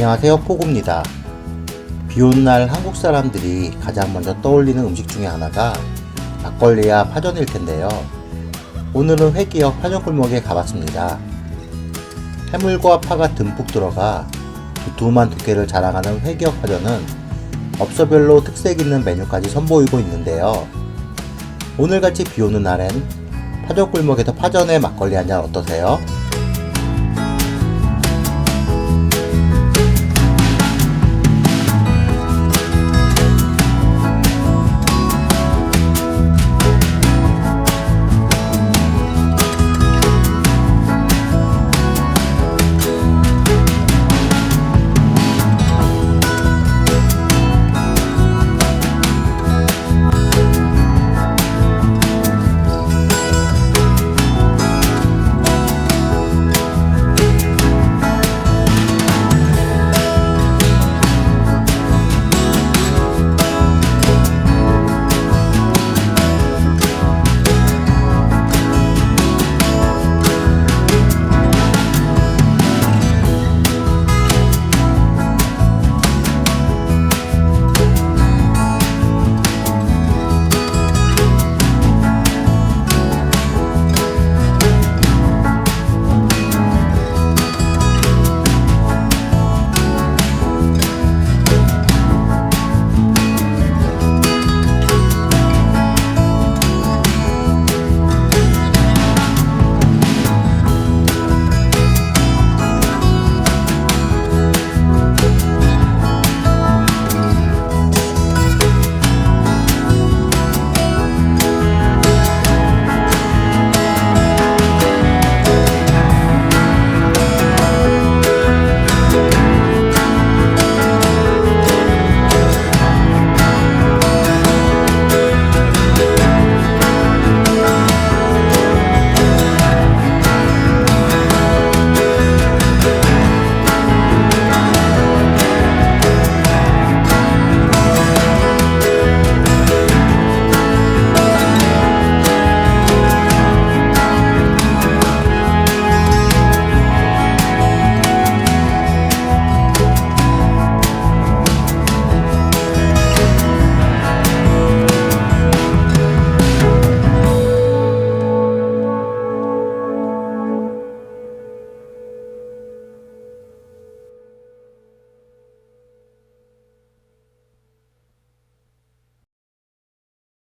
안녕하세요 포구입니다. 비 오는 날 한국 사람들이 가장 먼저 떠올리는 음식 중에 하나가 막걸리와 파전일 텐데요. 오늘은 회기역 파전골목에 가봤습니다. 해물과 파가 듬뿍 들어가 두툼한 두께를 자랑하는 회기역 파전은 업소별로 특색 있는 메뉴까지 선보이고 있는데요. 오늘같이 비 오는 날엔 파전골목에서 파전에 막걸리 한 잔 어떠세요?